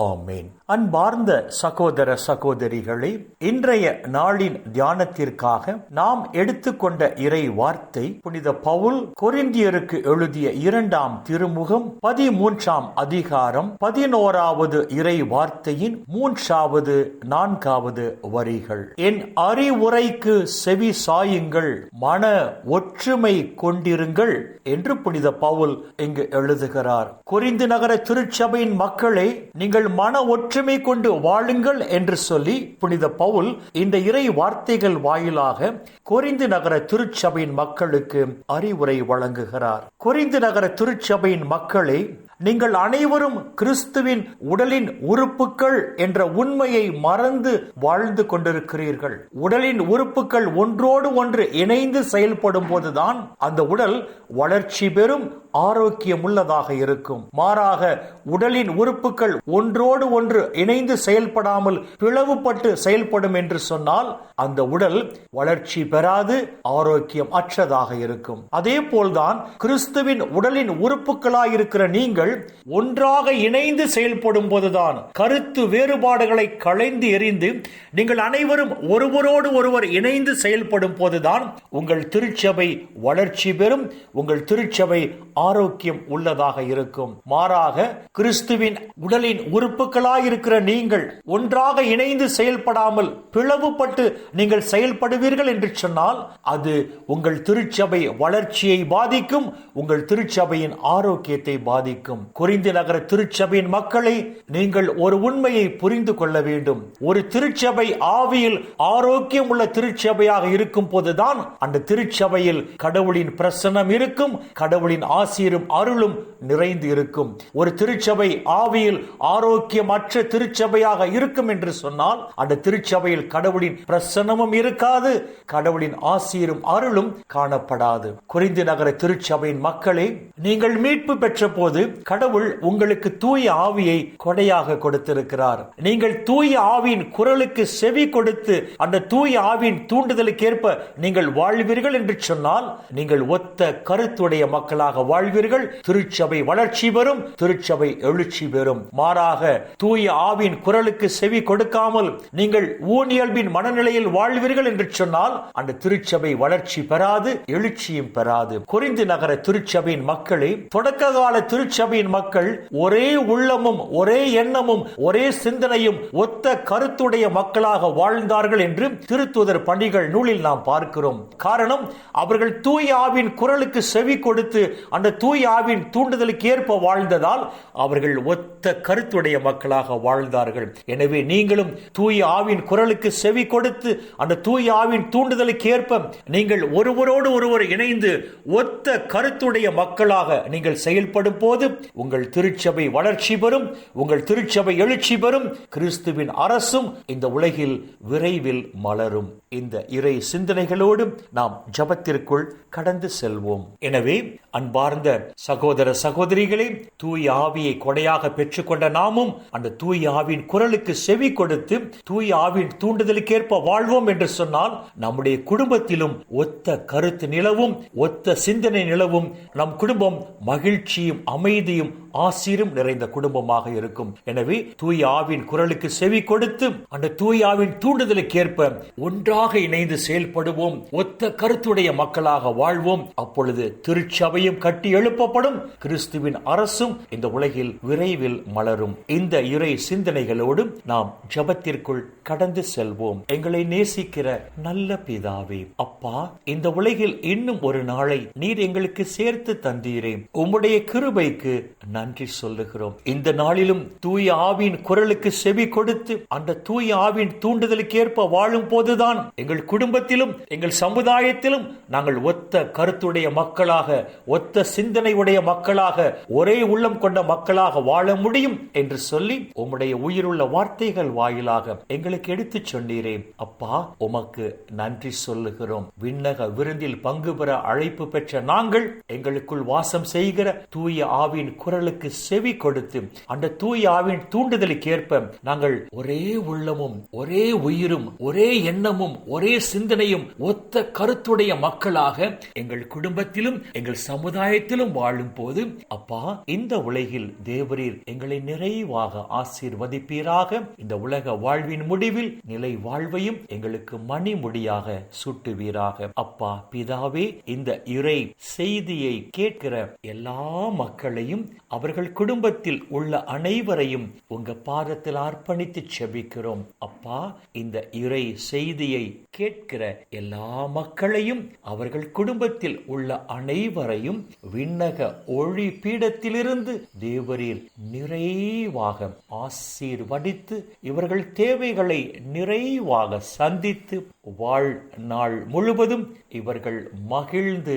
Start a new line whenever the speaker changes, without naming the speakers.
ஆமேன். அன்பார்ந்த சகோதர சகோதரிகளே இன்றைய நாளின் தியானத்திற்காக நாம் எடுத்துக்கொண்ட இறை வார்த்தை புனித பவுல் கொரிந்தியருக்கு எழுதிய இரண்டாம் திருமுகம் பதிமூன்றாம் அதிகாரம் பதினோராவது இறை வார்த்தையின் மூன்றாவது நான்காவது வரிகள். என் அறிவுரைக்கு செவி சாயுங்கள் மன ஒற்றுமை கொண்டிருங்கள் என்று புனித பவுல் இங்கு எழுதுகிறார். குறிந்து நகர திருச்சபையின் மக்களே நீங்கள் மன ஒற்றுமை கொண்டு வாழுங்கள் என்று சொல்லி புனித பவுல் இந்த இறை வார்த்தைகள் வாயிலாக கொரிந்து நகர திருச்சபையின் மக்களுக்கு அறிவுரை வழங்குகிறார். கொரிந்து நகர திருச்சபையின் மக்களை நீங்கள் அனைவரும் கிறிஸ்துவின் உடலின் உறுப்புகள் என்ற உண்மையை மறந்து வாழ்ந்து கொண்டிருக்கிறீர்கள். உடலின் உறுப்புகள் ஒன்றோடு ஒன்று இணைந்து செயல்படும் போதுதான் அந்த உடல் வளர்ச்சி பெறும் ஆரோக்கியம் உள்ளதாக இருக்கும். மாறாக உடலின் உறுப்புகள் ஒன்றோடு ஒன்று இணைந்து செயல்படாமல் பிளவுபட்டு செயல்படும் என்று சொன்னால் அந்த உடல் வளர்ச்சி பெறாது ஆரோக்கியம் அற்றதாக இருக்கும். அதே போல்தான் கிறிஸ்துவின் உடலின் உறுப்புகளாயிருக்கிற நீங்கள் ஒன்றாக இணைந்து செயல்படும் போதுதான் கருத்து வேறுபாடுகளை களைந்து எறிந்து நீங்கள் அனைவரும் ஒருவரோடு ஒருவர் இணைந்து செயல்படும் போதுதான் உங்கள் திருச்சபை வளர்ச்சி பெறும் உங்கள் திருச்சபை ஆரோக்கியம் உள்ளதாக இருக்கும். மாறாக கிறிஸ்துவின் உடலின் உறுப்புகளாயிருக்கிற நீங்கள் ஒன்றாக இணைந்து செயல்படாமல் பிளவுபட்டு நீங்கள் செயல்படுவீர்கள் என்று சொன்னால் அது உங்கள் திருச்சபை வளர்ச்சியை பாதிக்கும் உங்கள் திருச்சபையின் ஆரோக்கியத்தை பாதிக்கும். வேண்டும். குறிந்தி நகர திருச்சபையின் மக்களை நீங்கள் ஒரு உண்மையை புரிந்து கொள்ள வேண்டும். ஒரு திருச்சபை ஆவியில் ஆரோக்கியம் உள்ள திருச்சபையாக இருக்கும் போதுதான் அந்த திருச்சபையில் கடவுளின் பிரசனம் இருக்கும் கடவுளின் ஆசீரும் அருளும் நிறைந்து இருக்கும். ஒரு திருச்சபை ஆவியில் ஆரோக்கியமற்ற திருச்சபையாக இருக்கும் என்று சொன்னால் அந்த திருச்சபையில் கடவுளின் பிரசனமும் இருக்காது கடவுளின் ஆசீரும் அருளும் காணப்படாது. குறிந்தி நகர திருச்சபையின் மக்களே நீங்கள் மீட்பு பெற்ற போது கடவுள் உங்களுக்கு தூய ஆவியை கொடையாக கொடுத்திருக்கிறார். நீங்கள் தூய ஆவியின் குரலுக்கு செவி கொடுத்து அந்த தூய ஆவியின் தூண்டுதலுக்கு ஏற்ப நீங்கள் வாழ்வீர்கள் என்று சொன்னால் நீங்கள் ஒத்த கருத்துடைய மக்களாக வாழ்வீர்கள். திருச்சபை வளர்ச்சி பெறும் திருச்சபை எழுச்சி பெறும். மாறாக தூய ஆவியின் குரலுக்கு செவி கொடுக்காமல் நீங்கள் ஊனியல்பின் மனநிலையில் வாழ்வீர்கள் என்று சொன்னால் அந்த திருச்சபை வளர்ச்சி பெறாது எழுச்சியும் பெறாது. குறிந்து நகர திருச்சபையின் மக்களை தொடக்க கால திருச்சபை இஸ்லாமியின் மக்கள் ஒரே உள்ளமும் ஒரே எண்ணமும் ஒரே சிந்தனையும் ஒத்த கருத்துடைய மக்களாக வாழ்ந்தார்கள் என்று திருத்துதர் பணிகள் நூலில் நாம் பார்க்கிறோம். காரணம் அவர்கள் தூய ஆவின் குரலுக்கு செவி கொடுத்து அந்த தூய ஆவின் தூண்டுதலுக்கு ஏற்ப வாழ்ந்ததால் அவர்கள் ஒத்த கருத்துடைய மக்களாக வாழ்ந்தார்கள். எனவே நீங்களும் தூய ஆவின் குரலுக்கு செவி கொடுத்து அந்த தூய ஆவின் தூண்டுதலுக்கு ஏற்ப நீங்கள் ஒருவரோடு ஒருவர் இணைந்து ஒத்த கருத்துடைய மக்களாக நீங்கள் செயல்படும் போது உங்கள் திருச்சபை வளர்ச்சி பெறும் உங்கள் திருச்சபை எழுச்சி பெறும். கிறிஸ்துவின் அரசும் இந்த உலகில் விரைவில் மலரும். இந்த இறை சிந்தனைகளோடு நாம் ஜபத்திற்குள் கடந்து செல்வோம். எனவே அன்பார்ந்த சகோதர சகோதரிகளே தூய ஆவியை கொடையாக பெற்றுக்கொண்ட நாமும் அந்த தூய ஆவின் குரலுக்கு செவி கொடுத்து தூய ஆவின் தூண்டுதலுக்கேற்ப வாழ்வோம் என்று சொன்னால் நம்முடைய குடும்பத்திலும் ஒத்த கருத்து நிலவும் ஒத்த சிந்தனை நிலவும் நம் குடும்பம் மகிழ்ச்சியும் ചെയ്യും ஆசீரும் நிறைந்த குடும்பமாக இருக்கும். எனவே தூய் ஆவின் குரலுக்கு செவி கொடுத்து அந்த தூய் ஆவின் தூண்டுதலுக்கு ஏற்ப ஒன்றாக இணைந்து செயல்படுவோம். ஒத்த கருத்துடைய மக்களாக வாழ்வோம். அப்பொழுது திருச்சபையும் கட்டி எழுப்பப்படும். கிறிஸ்துவின் அரசும் இந்த உலகில் விரைவில் மலரும். இந்த இறை சிந்தனைகளோடு நாம் ஜபத்திற்குள் கடந்து செல்வோம். எங்களை நேசிக்கிற நல்ல பிதாவே அப்பா இந்த உலகில் இன்னும் ஒரு நாளை நீர் எங்களுக்கு சேர்த்து தந்தீரே. உம்முடைய கிருபைக்கு நன்றி. சொல்லுகிறோம். இந்த நாளிலும் தூய ஆவின் குரலுக்கு செவி கொடுத்து அந்த தூய ஆவின் தூண்டுதலுக்கு ஏற்ப வாழும் போதுதான் எங்கள் குடும்பத்திலும் எங்கள் சமுதாயத்திலும் நாங்கள் ஒத்த கருத்துடைய மக்களாக ஒத்த சிந்தனை உடைய மக்களாக ஒரே உள்ளம் கொண்ட மக்களாக வாழ முடியும் என்று சொல்லி உம்முடைய உயிருள்ள வார்த்தைகள் வாயிலாக எங்களுக்கு எடுத்துச் சொன்னீரே. அப்பா உமக்கு நன்றி சொல்லுகிறோம். விண்ணக விருந்தில் பங்கு பெற அழைப்பு பெற்ற நாங்கள் எங்களுக்குள் வாசம் செய்கிற தூய ஆவின் குரலுக்கு அவர்களுக்கு செவி கொடுத்து அந்த தூய் ஆவின் தூண்டுதலுக்கு ஏற்ப நாங்கள் ஒரே உள்ளமும் ஒரே உயிரும் ஒரே எண்ணமும் ஒரே சிந்தனையும் ஒத்த கருத்துடைய மக்களாக எங்கள் குடும்பத்திலும் எங்கள் சமுதாயத்திலும் வாழும் போது அப்பா இந்த உலகில் தேவரீர் எங்களை நிறைவாக ஆசீர்வதிப்பீராக. இந்த உலக வாழ்வின் முடிவில் நிலை வாழ்வையும் எங்களுக்கு மணிமுடியாக சுட்டுவீராக. அப்பா பிதாவே இந்த இறை செய்தியை கேட்கிற எல்லா மக்களையும் அவர்கள் குடும்பத்தில் உள்ள அனைவரையும் உங்க பாதத்தில் அர்ப்பணித்து செபிக்கிறோம். அப்பா இந்த இறை செய்தியை கேட்கிற எல்லா மக்களையும் அவர்கள் குடும்பத்தில் உள்ள அனைவரையும் விண்ணக ஒளி பீடத்திலிருந்து தேவரீர் நிறைவாக ஆசீர்வடித்து இவர்கள் தேவைகளை நிறைவாக சந்தித்து வாழ்நாள் முழுவதும் இவர்கள் மகிழ்ந்து